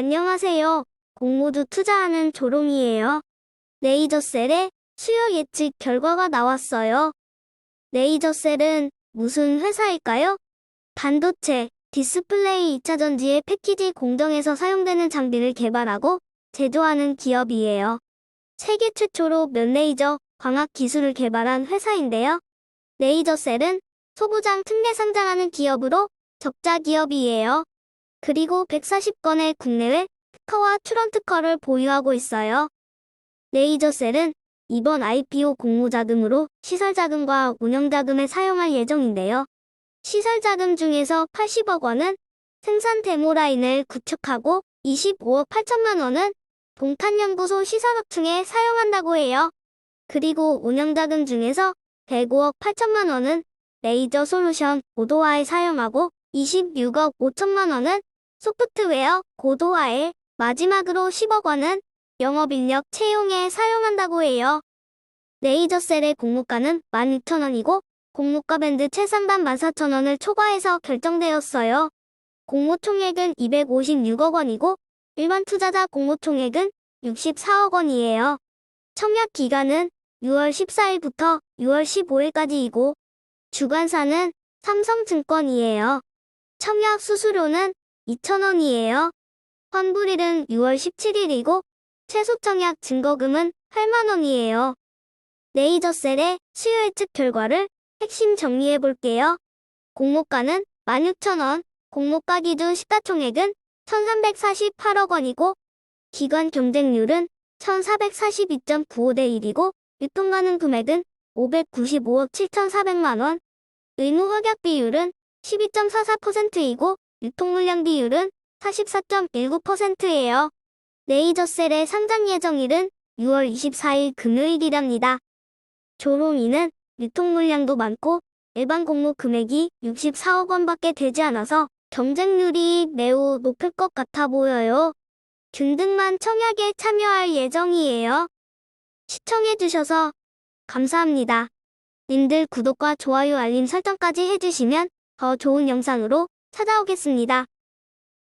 안녕하세요. 공모주 투자하는 조롱이에요. 레이저셀의 수요 예측 결과가 나왔어요. 레이저셀은 무슨 회사일까요? 반도체, 디스플레이 2차 전지의 패키지 공정에서 사용되는 장비를 개발하고 제조하는 기업이에요. 세계 최초로 면 레이저 광학 기술을 개발한 회사인데요. 레이저셀은 소부장 특례 상장하는 기업으로 적자 기업이에요. 그리고 140건의 국내외 특허와 출원 특허를 보유하고 있어요. 레이저셀은 이번 IPO 공모자금으로 시설자금과 운영자금에 사용할 예정인데요. 시설자금 중에서 80억 원은 생산 데모라인을 구축하고 25억 8천만 원은 동탄연구소 시설업층에 사용한다고 해요. 그리고 운영자금 중에서 105억 8천만 원은 레이저 솔루션 고도화에 사용하고 26억 5천만 원은 소프트웨어 고도화에 마지막으로 10억 원은 영업 인력 채용에 사용한다고 해요. 레이저셀의 공모가는 16,000원이고 공모가 밴드 최상단 14,000원을 초과해서 결정되었어요. 공모 총액은 256억 원이고 일반 투자자 공모 총액은 64억 원이에요. 청약 기간은 6월 14일부터 6월 15일까지이고 주관사는 삼성증권이에요. 청약 수수료는 2,000원이에요. 환불일은 6월 17일이고 최소 청약 증거금은 8만원이에요. 레이저셀의 수요 예측 결과를 핵심 정리해 볼게요. 공모가는 16,000원, 공모가 기준 시가총액은 1,348억 원이고 기관 경쟁률은 1,442.95대 1이고 유통 가능 금액은 595억 7,400만 원, 의무 확약 비율은 12.44%이고 유통물량 비율은 44.19%예요. 레이저셀의 상장 예정일은 6월 24일 금요일이랍니다. 조롱이는 유통물량도 많고 일반 공모 금액이 64억 원밖에 되지 않아서 경쟁률이 매우 높을 것 같아 보여요. 균등만 청약에 참여할 예정이에요. 시청해주셔서 감사합니다. 님들 구독과 좋아요 알림 설정까지 해주시면 더 좋은 영상으로 찾아오겠습니다.